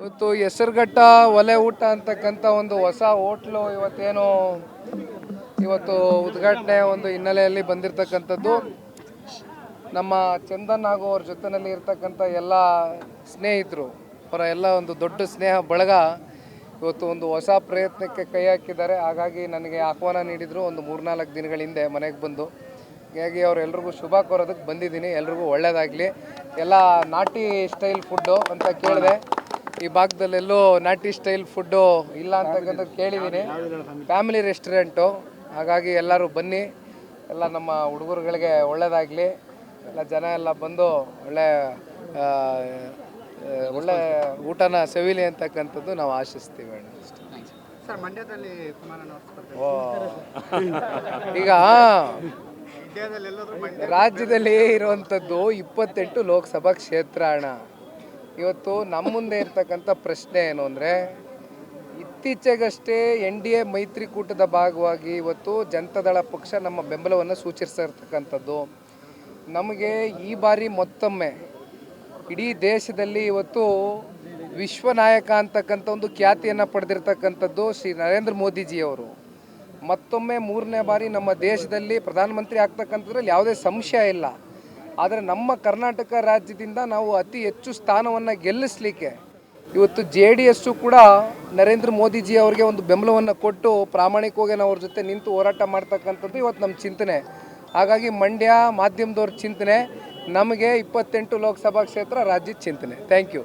ಇವತ್ತು ಹೆಸರುಘಟ್ಟ ಒಲೆ ಊಟ ಅಂತಕ್ಕಂಥ ಒಂದು ಹೊಸ ಹೋಟ್ಲು ಇವತ್ತೇನು ಇವತ್ತು ಉದ್ಘಾಟನೆ ಒಂದು ಹಿನ್ನೆಲೆಯಲ್ಲಿ ಬಂದಿರತಕ್ಕಂಥದ್ದು. ನಮ್ಮ ಚಂದನ್ ಹಾಗೂ ಅವ್ರ ಜೊತೆಯಲ್ಲಿ ಇರ್ತಕ್ಕಂಥ ಎಲ್ಲ ಸ್ನೇಹಿತರು, ಅವರ ಎಲ್ಲ ಒಂದು ದೊಡ್ಡ ಸ್ನೇಹ ಬಳಗ ಇವತ್ತು ಒಂದು ಹೊಸ ಪ್ರಯತ್ನಕ್ಕೆ ಕೈ ಹಾಕಿದ್ದಾರೆ. ಹಾಗಾಗಿ ನನಗೆ ಆಹ್ವಾನ ನೀಡಿದರು ಒಂದು ಮೂರ್ನಾಲ್ಕು ದಿನಗಳ ಹಿಂದೆ ಮನೆಗೆ ಬಂದು. ಹೀಗಾಗಿ ಅವರೆಲ್ರಿಗೂ ಶುಭ ಕೋರೋದಕ್ಕೆ ಬಂದಿದ್ದೀನಿ. ಎಲ್ರಿಗೂ ಒಳ್ಳೆಯದಾಗಲಿ ಎಲ್ಲ ನಾಟಿ ಸ್ಟೈಲ್ ಫುಡ್ಡು ಅಂತ ಕೇಳಿದೆ. ಈ ಭಾಗದಲ್ಲೆಲ್ಲೂ ನಾಟಿ ಸ್ಟೈಲ್ ಫುಡ್ಡು ಇಲ್ಲ ಅಂತಕ್ಕಂಥದ್ದು ಕೇಳಿದ್ದೀನಿ. Family restaurant. ಹಾಗಾಗಿ ಎಲ್ಲರೂ ಬನ್ನಿ. ಎಲ್ಲ ನಮ್ಮ ಹುಡುಗರುಗಳಿಗೆ ಒಳ್ಳೆಯದಾಗಲಿ ಎಲ್ಲ ಜನ ಎಲ್ಲ ಬಂದು ಒಳ್ಳೆ ಒಳ್ಳೆ ಊಟನ ಸವಿಲಿ ಅಂತಕ್ಕಂಥದ್ದು ನಾವು ಆಶಿಸ್ತೀವಿ ಓ. ಈಗ ರಾಜ್ಯದಲ್ಲಿ ಇರುವಂಥದ್ದು ಇಪ್ಪತ್ತೆಂಟು ಲೋಕಸಭಾ ಕ್ಷೇತ್ರ ಅಣ್ಣ. ಇವತ್ತು ನಮ್ಮ ಮುಂದೆ ಇರ್ತಕ್ಕಂಥ ಪ್ರಶ್ನೆ ಏನು ಅಂದರೆ, ಇತ್ತೀಚೆಗಷ್ಟೇ ಎನ್ ಡಿ ಎ ಮೈತ್ರಿಕೂಟದ ಭಾಗವಾಗಿ ಇವತ್ತು ಜನತಾದಳ ಪಕ್ಷ ನಮ್ಮ ಬೆಂಬಲವನ್ನು ಸೂಚಿಸಿರ್ತಕ್ಕಂಥದ್ದು ನಮಗೆ ಈ ಬಾರಿ ಮತ್ತೊಮ್ಮೆ ಇಡೀ ದೇಶದಲ್ಲಿ ಇವತ್ತು ವಿಶ್ವ ನಾಯಕ ಅಂತಕ್ಕಂಥ ಒಂದು ಖ್ಯಾತಿಯನ್ನು ಪಡೆದಿರ್ತಕ್ಕಂಥದ್ದು ಶ್ರೀ ನರೇಂದ್ರ ಮೋದಿಜಿಯವರು. ಮತ್ತೊಮ್ಮೆ ಮೂರನೇ ಬಾರಿ ನಮ್ಮ ದೇಶದಲ್ಲಿ ಪ್ರಧಾನಮಂತ್ರಿ ಆಗ್ತಕ್ಕಂಥದ್ರಲ್ಲಿ ಯಾವುದೇ ಸಂಶಯ ಇಲ್ಲ. ಆದರೆ ನಮ್ಮ ಕರ್ನಾಟಕ ರಾಜ್ಯದಿಂದ ನಾವು ಅತಿ ಹೆಚ್ಚು ಸ್ಥಾನವನ್ನು ಗೆಲ್ಲಿಸಲಿಕ್ಕೆ ಇವತ್ತು ಜೆ ಡಿ ಎಸ್ಸು ಕೂಡ ನರೇಂದ್ರ ಮೋದಿಜಿ ಅವರಿಗೆ ಒಂದು ಬೆಂಬಲವನ್ನು ಕೊಟ್ಟು ಪ್ರಾಮಾಣಿಕವಾಗಿ ನಾವು ಅವ್ರ ಜೊತೆ ನಿಂತು ಹೋರಾಟ ಮಾಡ್ತಕ್ಕಂಥದ್ದು ಇವತ್ತು ನಮ್ಮ ಚಿಂತನೆ. ಹಾಗಾಗಿ ಮಂಡ್ಯ ಮಾಧ್ಯಮದವ್ರ ಚಿಂತನೆ, ನಮಗೆ ಇಪ್ಪತ್ತೆಂಟು ಲೋಕಸಭಾ ಕ್ಷೇತ್ರ ರಾಜ್ಯದ ಚಿಂತನೆ. ಥ್ಯಾಂಕ್ ಯು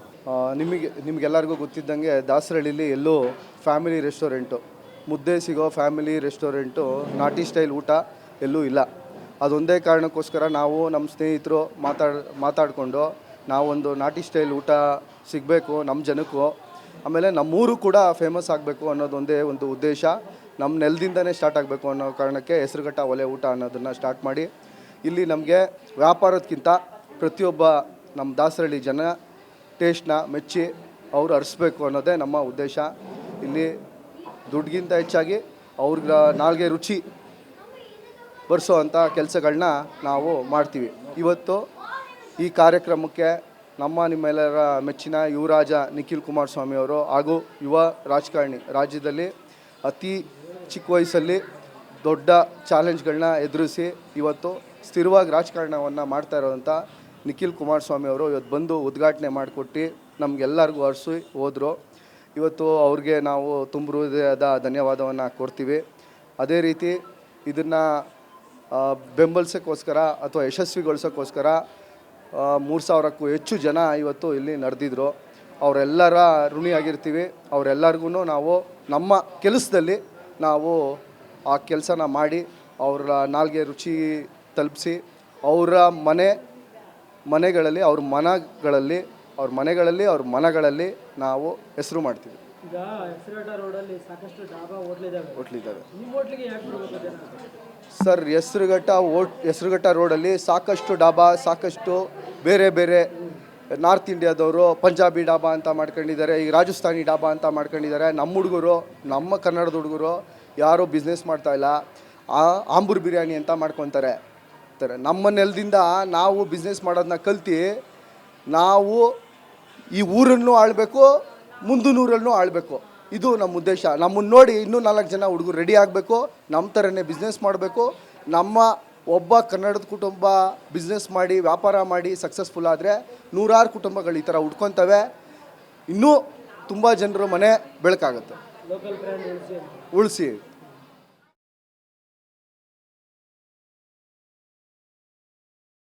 ನಿಮಗೆ, ನಿಮಗೆಲ್ಲರಿಗೂ ಗೊತ್ತಿದ್ದಂಗೆ ದಾಸರಳ್ಳಿಲಿ ಎಲ್ಲೂ ಫ್ಯಾಮಿಲಿ ರೆಸ್ಟೋರೆಂಟು. ಮುದ್ದೆ ಸಿಗೋ ಫ್ಯಾಮಿಲಿ ರೆಸ್ಟೋರೆಂಟು, ನಾಟಿ ಸ್ಟೈಲ್ ಊಟ ಎಲ್ಲೂ ಇಲ್ಲ. ಅದೊಂದೇ ಕಾರಣಕ್ಕೋಸ್ಕರ ನಾವು ನಮ್ಮ ಸ್ನೇಹಿತರು ಮಾತಾಡ್, ಮಾತಾಡಿಕೊಂಡು ನಾವೊಂದು ನಾಟಿ ಸ್ಟೈಲ್ ಊಟ ಸಿಗಬೇಕು ನಮ್ಮ ಜನಕ್ಕೂ. ಆಮೇಲೆ ನಮ್ಮೂರು ಕೂಡ ಫೇಮಸ್ ಆಗಬೇಕು ಅನ್ನೋದೊಂದೇ ಒಂದು ಉದ್ದೇಶ. ನಮ್ಮ ನೆಲದಿಂದನೇ ಸ್ಟಾರ್ಟ್ ಆಗಬೇಕು ಅನ್ನೋ ಕಾರಣಕ್ಕೆ ಹೆಸರುಘಟ್ಟ ಒಲೆ ಊಟ ಅನ್ನೋದನ್ನು ಸ್ಟಾರ್ಟ್ ಮಾಡಿ. ಇಲ್ಲಿ ನಮಗೆ ವ್ಯಾಪಾರಕ್ಕಿಂತ ಪ್ರತಿಯೊಬ್ಬ ನಮ್ಮ ದಾಸರಳ್ಳಿ ಜನ ಟೇಸ್ಟ್ನ ಮೆಚ್ಚಿ ಅವರು ಅರಿಸ್ಬೇಕು ಅನ್ನೋದೇ ನಮ್ಮ ಉದ್ದೇಶ. ಇಲ್ಲಿ ದುಡ್ಡಿಗಿಂತ ಹೆಚ್ಚಾಗಿ ಅವ್ರಿಗೆ ನಾಲ್ಗೆ ರುಚಿ ಬರ್ಸೋ ಅಂಥ ಕೆಲಸಗಳನ್ನ ನಾವು ಮಾಡ್ತೀವಿ. ಇವತ್ತು ಈ ಕಾರ್ಯಕ್ರಮಕ್ಕೆ ನಮ್ಮ ನಿಮ್ಮೆಲ್ಲರ ಮೆಚ್ಚಿನ ಯುವರಾಜ ನಿಖಿಲ್ ಕುಮಾರಸ್ವಾಮಿ ಅವರು ಹಾಗೂ ಯುವ ರಾಜಕಾರಣಿ ರಾಜ್ಯದಲ್ಲಿ ಅತಿ ಚಿಕ್ಕ ವಯಸ್ಸಲ್ಲಿ ದೊಡ್ಡ ಚಾಲೆಂಜ್ಗಳನ್ನ ಎದುರಿಸಿ ಇವತ್ತು ಸ್ಥಿರವಾಗಿ ರಾಜಕಾರಣವನ್ನು ಮಾಡ್ತಾ ಇರೋವಂಥ ನಿಖಿಲ್ ಕುಮಾರಸ್ವಾಮಿ ಅವರು ಇವತ್ತು ಬಂದು ಉದ್ಘಾಟನೆ ಮಾಡಿಕೊಟ್ಟು ನಮಗೆಲ್ಲರಿಗೂ ಹರಿಸಿ ಹೋದರು. ಇವತ್ತು ಅವ್ರಿಗೆ ನಾವು ತುಂಬ ಹೃದಯದ ಧನ್ಯವಾದವನ್ನು ಕೊಡ್ತೀವಿ. ಅದೇ ರೀತಿ ಇದನ್ನು ಬೆಂಬಲಿಸೋಕ್ಕೋಸ್ಕರ ಅಥವಾ ಯಶಸ್ವಿಗೊಳಿಸೋಕ್ಕೋಸ್ಕರ ಮೂರು ಸಾವಿರಕ್ಕೂ ಹೆಚ್ಚು ಜನ ಇವತ್ತು ಇಲ್ಲಿ ನಡೆದಿದ್ರು. ಅವರೆಲ್ಲರ ಋಣಿಯಾಗಿರ್ತೀವಿ. ಅವರೆಲ್ಲರಿಗೂ ನಾವು ನಮ್ಮ ಕೆಲಸದಲ್ಲಿ ನಾವು ಆ ಕೆಲಸನ ಮಾಡಿ, ಅವರ ನಾಲ್ಗೆ ರುಚಿ ತಲುಪಿಸಿ, ಅವರ ಮನೆ, ಮನೆಗಳಲ್ಲಿ, ಅವ್ರ ಮನಗಳಲ್ಲಿ, ಅವ್ರ ಮನೆಗಳಲ್ಲಿ, ಅವ್ರ ಮನಗಳಲ್ಲಿ ನಾವು ಹೆಸರು ಮಾಡ್ತೀವಿ. ಈಗ ಹೆಸರುಘಟ್ಟ ರೋಡಲ್ಲಿ ಸಾಕಷ್ಟು ಡಾಬಾ ಹೋಟ್ಲಿದ್ದಾವೆ ಹೋಟ್ಲಿದ್ದಾವೆ ನಿಮ್ಮ ಹೋಟ್ಲಿಗೆ ಯಾಕೆ ಬರ್ಬೇಕು ಜನ? ಸರ್ ಹೆಸರುಘಟ್ಟ ಓಟ್ ಹೆಸರುಘಟ್ಟ ರೋಡಲ್ಲಿ ಸಾಕಷ್ಟು ಡಾಬಾ ಸಾಕಷ್ಟು ಬೇರೆ ಬೇರೆ ನಾರ್ತ್ ಇಂಡಿಯಾದವರು ಪಂಜಾಬಿ ಡಾಬಾ ಅಂತ ಮಾಡ್ಕೊಂಡಿದ್ದಾರೆ ಈ ರಾಜಸ್ಥಾನಿ ಡಾಬಾ ಅಂತ ಮಾಡ್ಕೊಂಡಿದ್ದಾರೆ. ನಮ್ಮ ಹುಡುಗರು ನಮ್ಮ ಕನ್ನಡದ ಹುಡುಗರು ಯಾರೂ ಬಿಸ್ನೆಸ್ ಮಾಡ್ತಾ ಇಲ್ಲ. ಆ ಆಂಬೂರ್ ಬಿರಿಯಾನಿ ಅಂತ ಮಾಡ್ಕೊತಾರೆ. ತಾರೆ ನಮ್ಮ ನೆಲದಿಂದ ನಾವು ಬಿಸ್ನೆಸ್ ಮಾಡೋದನ್ನ ಕಲ್ತು ನಾವು ಈ ಊರನ್ನು ಆಳಬೇಕು ಮುಂದಿನೂರನ್ನು ಆಳಬೇಕು. ಇದು ನಮ್ಮ ಉದ್ದೇಶ. ನಮ್ಮನ್ನು ನೋಡಿ ಇನ್ನೂ ನಾಲ್ಕು ಜನ ಹುಡುಗರು ರೆಡಿ ಆಗಬೇಕು. ನಮ್ಮ ಥರನೇ ಬಿಸ್ನೆಸ್ ಮಾಡಬೇಕು. ನಮ್ಮ ಒಬ್ಬ ಕನ್ನಡದ ಕುಟುಂಬ ಬಿಸ್ನೆಸ್ ಮಾಡಿ ವ್ಯಾಪಾರ ಮಾಡಿ ಸಕ್ಸಸ್ಫುಲ್ ಆದರೆ ನೂರಾರು ಕುಟುಂಬಗಳು ಈ ಥರ ಹುಡ್ಕೊತವೆ. ಇನ್ನೂ ತುಂಬ ಜನರು ಮನೆ ಬೆಳಕಾಗುತ್ತೆ. ಉಳಿಸಿ.